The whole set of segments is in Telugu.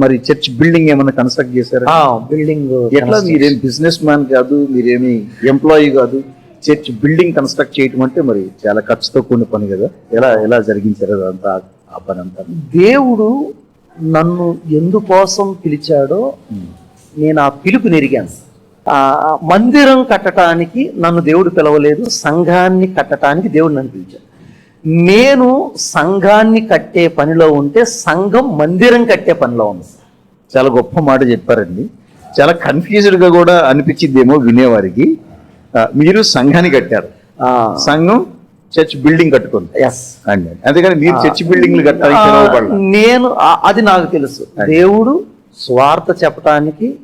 మరి చర్చ్ బిల్డింగ్ ఏమైనా కన్స్ట్రక్ట్ చేశారా? బిల్డింగ్ ఎట్లా? మీరేం బిజినెస్ మ్యాన్ కాదు మీరేమి ఎంప్లాయీ కాదు. చర్చ్ బిల్డింగ్ కన్స్ట్రక్ట్ చేయటం అంటే మరి చాలా ఖర్చుతో కూడిన పని కదా. ఎలా ఎలా జరిగించారు అదంతా ఆ పని అంతా? దేవుడు నన్ను ఎందుకోసం పిలిచాడో నేను ఆ పిలుపు నెరిగాను. ఆ మందిరం కట్టడానికి నన్ను దేవుడు పిలవలేదు సంఘాన్ని కట్టడానికి దేవుడు నన్ను పిలిచాడు. నేను సంఘాన్ని కట్టే పనిలో ఉంటే సంఘం మందిరం కట్టే పనిలో ఉంది. చాలా గొప్ప మాట చెప్పారండి. చాలా కన్ఫ్యూజ్డ్గా కూడా అనిపించిందేమో వినేవారికి. మీరు సంఘాన్ని కట్టారు. సంఘం చర్చ్ బిల్డింగ్ కట్టుకుంది. ఎస్ అండి. అందుకని మీరు చర్చ్ బిల్డింగ్లు పిలువబడాలి? నేను అది నాకు తెలుసు. దేవుడు స్వార్థ చెప్పటానికి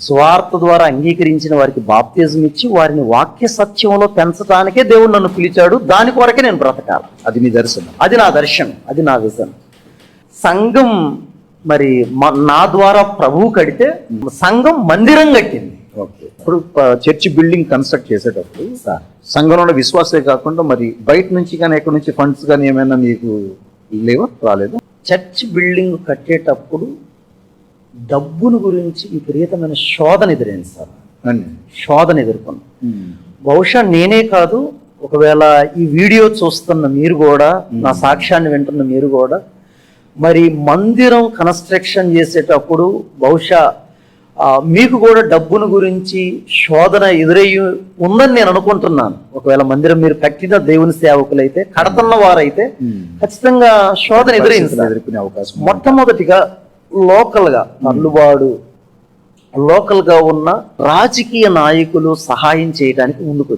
స్వార్థ ద్వారా అంగీకరించిన వారికి బాప్తిజం ఇచ్చి వారిని వాక్య సత్యంలో పెంచడానికే దేవుడు నన్ను పిలిచాడు. దాని కొరకే నేను బ్రతకాలి. అది మీ దర్శనం. అది నా దర్శనం. అది నా విజన్. సంఘం మరి నా ద్వారా ప్రభువు కడితే సంఘం మందిరం కట్టింది. ఓకే. ఇప్పుడు చర్చ్ బిల్డింగ్ కన్స్ట్రక్ట్ చేసేటప్పుడు సంఘంలో విశ్వాసే కాకుండా మరి బయట నుంచి కానీ ఎక్కడి నుంచి ఫండ్స్ కానీ ఏమైనా మీకు లేవా? రాలేదు? చర్చ్ బిల్డింగ్ కట్టేటప్పుడు డబ్బును గురించి విపరీతమైన శోధన ఎదురైంది సార్. శోధన ఎదుర్కొన్నాను బహుశా నేనే కాదు ఒకవేళ ఈ వీడియో చూస్తున్న మీరు కూడా నా సాక్ష్యాన్ని వింటున్న మీరు కూడా మరి మందిరం కన్స్ట్రక్షన్ చేసేటప్పుడు బహుశా మీకు కూడా డబ్బును గురించి శోధన ఎదురయ్యి ఉందని నేను అనుకుంటున్నాను. ఒకవేళ మందిరం మీరు కట్టిన దేవుని సేవకులైతే కడుతున్న వారైతే ఖచ్చితంగా శోధన ఎదురైంది. ఎదుర్కొనే అవకాశం. మొట్టమొదటిగా లోకల్గా నల్లుబాడు లోకల్గా ఉన్న రాజకీయ నాయకులు సహాయం చేయడానికి ముందుకు.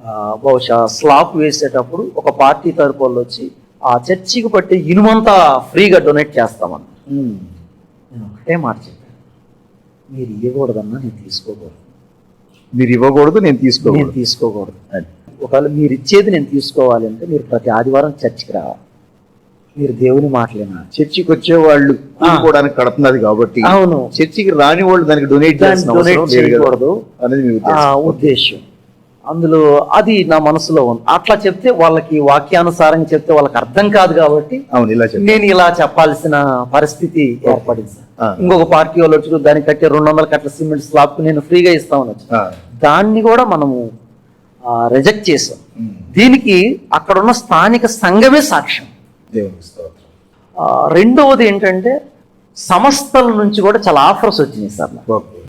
ఆ, బహుశా స్లాబ్ వేసేటప్పుడు ఒక పార్టీ తరపు వాళ్ళు వచ్చి ఆ చర్చికి పట్టే ఇనుమంతా ఫ్రీగా డొనేట్ చేస్తామని. నేను ఒకటే మాట చెప్పాను మీరు ఇవ్వకూడదన్నా నేను తీసుకోకూడదు మీరు ఇవ్వకూడదు నేను నేను తీసుకోకూడదు. ఒకవేళ మీరు ఇచ్చేది నేను తీసుకోవాలి అంటే మీరు ప్రతి ఆదివారం చర్చికి రావాలి మీరు దేవుని మాటలేనా? చర్చికి వచ్చే వాళ్ళు కూడుకోవడానికి కడుతున్నది కాబట్టి అవును. చర్చికి రాని వాళ్ళు దానికి డొనేట్ కదా చేయకూడదు. అనేది ఉద్దేశం. అందులో అది నా మనసులో ఉంది. అట్లా చెప్తే వాళ్ళకి వాక్యానుసారంగా చెప్తే వాళ్ళకి అర్థం కాదు కాబట్టి అవును ఇలా నేను ఇలా చెప్పాల్సిన పరిస్థితి ఏర్పడింది. ఇంకొక పార్టీ వాళ్ళు వచ్చి దానికి కట్టే రెండు వందల కట్ల సిమెంట్ స్లాబ్ నేను ఫ్రీగా ఇస్తామని. దాన్ని కూడా మనము రిజెక్ట్ చేసాం. దీనికి అక్కడ ఉన్న స్థానిక సంఘమే సాక్ష్యం. దేవునికి స్తోత్రం రెండవది ఏంటంటే సంస్థల నుంచి కూడా చాలా ఆఫర్స్ వచ్చినాయి సార్. ఓకే